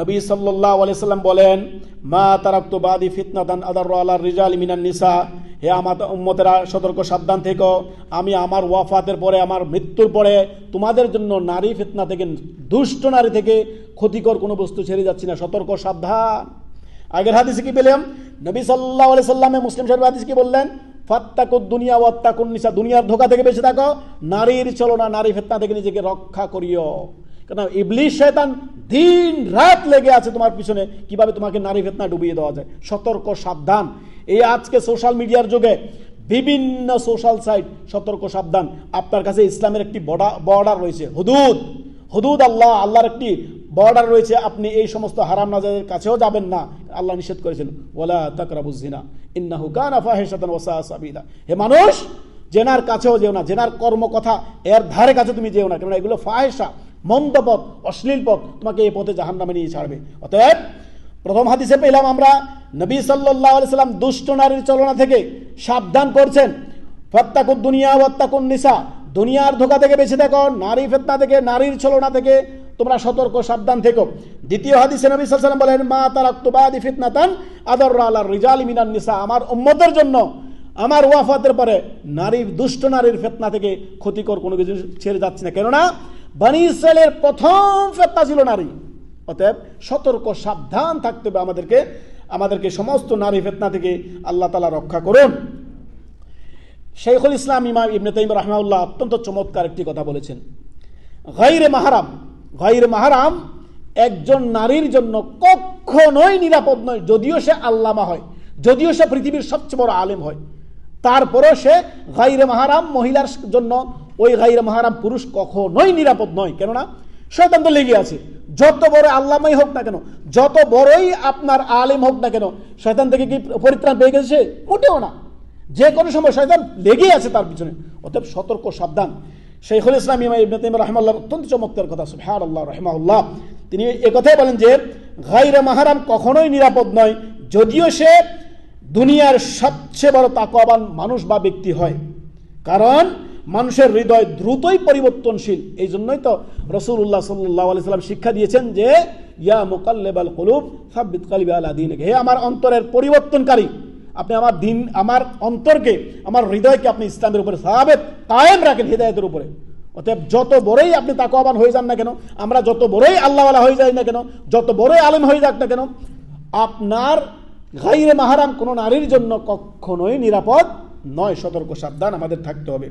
নবী সাল্লাহ আলাইসাল্লাম বলেন, মা তারাক্তু বাদি ফিতনাতান আদার আল্লাহ রিজাল মিনান নিসা। হে আমার উম্মতেরা, সতর্ক সাবধান থেকো। আমি আমার ওয়াফাতের পরে, আমার মৃত্যুর পরে তোমাদের জন্য নারী ফিতনা থেকে, দুষ্ট নারী থেকে ক্ষতিকর কোনো বস্তু ছেড়ে যাচ্ছি না। সতর্ক সাবধান। আগের হাদিসে কি পেলাম? নবী সাল্লাহ আলি সাল্লামে মুসলিম শরীফ হাদিস কি বললেন? ফাত্তাকুদ দুনিয়া ওয়াত্তাকুন নিসা দুনিয়ার ধোকা থেকে বেঁচে থাকো। নারীর চলো না নারী ফেতনা থেকে নিজেকে রক্ষা করিও। কেন ইবলিশ শয়তান দিন রাত লেগে আছে তোমার পিছনে, কীভাবে তোমাকে নারী ফেতনা ডুবিয়ে দেওয়া যায়? সতর্ক, সাবধান। এই আজকে সোশ্যাল মিডিয়ার যুগে বিভিন্ন সোশ্যাল সাইট সতর্ক, সাবধান। আপনার কাছে ইসলামের একটি বর্ডার রয়েছে। হুদুদ হুদুদ আল্লাহ, আল্লাহর একটি বর্ডার রয়েছে। আপনি এই সমস্ত হারাম নাজারের কাছেও যাবেন না। আল্লাহ নিষেধ করেছেন ওলা তাকরাবুজ জিনা ইন্নাহু কানা ফাহিশাতান ওয়া সাআ সাবিলা। হে মানুষ, জেনার কাছেও যেও না। জেনার কর্মকথা এর ধারে কাছে তুমি যেও না। কেননা এগুলো ফাহেসা মন্দ পথ অশ্লীল পথ তোমাকে এই পথে জাহান্নামে নিয়ে ছাড়বে। অতএব প্রথম হাদিসে পেলাম আমরা, নবী সাল্লাহ সাল্লাম দুষ্ট নারীর চলনা থেকে সাবধান করছেন। ফত্তাকুন দুনিয়া ওয়াত্তাকুন নিসা, দুনিয়ার ধোকা থেকে বেঁচে থাকো, নারী ফেতনা থেকে, নারীর ছলনা থেকে তোমরা সতর্ক, সাবধান থেকো। দ্বিতীয় হাদিসে নবী সাল্লাম বলেন, মা তারাক্তুবাদি ফিতনাতান আদর আল্লাহ রিজাল মিনান নিসা, আমার উম্মতের জন্য আমার ওয়াফাতের পরে নারীর দুষ্ট নারীর ফেতনা থেকে ক্ষতিকর কোনো কিছু ছেড়ে যাচ্ছে না। কেননা বানি ইসরায়েলের প্রথম ফেতনা ছিল নারী। অতএব সতর্ক, সাবধান থাকতে হবে আমাদেরকে। আমাদেরকে সমস্ত নারী ফেতনা থেকে আল্লাহ তালা রক্ষা করুন। শেখুল ইসলাম ইমাম ইবনে তাইম রহমাউল্লাহ অত্যন্ত চমৎকার একটি কথা বলেছেন। গাইরে মাহারাম গাইরে মাহারাম একজন নারীর জন্য কখনোই নিরাপদ নয়, যদিও সে আল্লামা হয়, যদিও সে পৃথিবীর সবচেয়ে বড় আলেম হয়। তারপরও সে গাইরে মাহারাম মহিলার জন্য ওই গাইরে মহারাম পুরুষ কখনোই নিরাপদ নয়। কেননা, শয়তান তো লেগে আছে। যত বড় আল্লামাই হোক না কেন, যত বড়ই আপনার আলেম হোক না কেন, শয়তান থেকে কি পরিত্রাণ পেয়ে গেছে? মোটেও না। যে কোনো সময় শয়তান লেগেই আছে তার পিছনে। অতএব সতর্ক, সাবধান। শেখুল ইসলাম ইমা ইবনে তাইম রহমাল্লাহ অত্যন্ত চমৎকার কথা সুবহান আল্লাহ রহমাউল্লাহ তিনি কথাই বলেন যে, গাইরে মাহারাম কখনোই নিরাপদ নয়, যদিও সে দুনিয়ার সবচেয়ে বড় তাকওয়াবান মানুষ বা ব্যক্তি হয়। কারণ মানুষের হৃদয় দ্রুতই পরিবর্তনশীল। এই জন্যই তো রসুল্লাহ সাল্লাহ সাল্লাম শিক্ষা দিয়েছেন যে, ইয়া মোকাল্লেবাল কলুব, সাব্বিত কালিবা হে আমার অন্তরের পরিবর্তনকারী, আপনি আমার দিন, আমার অন্তরকে, আমার হৃদয়কে আপনি ইসলামের উপরে সাহাবেদ কায়েম রাখেন হৃদয়তের উপরে। অতএব যত বড়ই আপনি তাকওয়াবান হয়ে যান না কেন, আমরা যত বড়ই আল্লাহওয়ালা হয়ে যাই না কেন, যত বড়ই আলেম হয়ে যাক না কেন, আপনার গাইরে মাহারাম কোনো নারীর জন্য কখনোই নিরাপদ নয়। সতর্ক সাবধান আমাদের থাকতে হবে।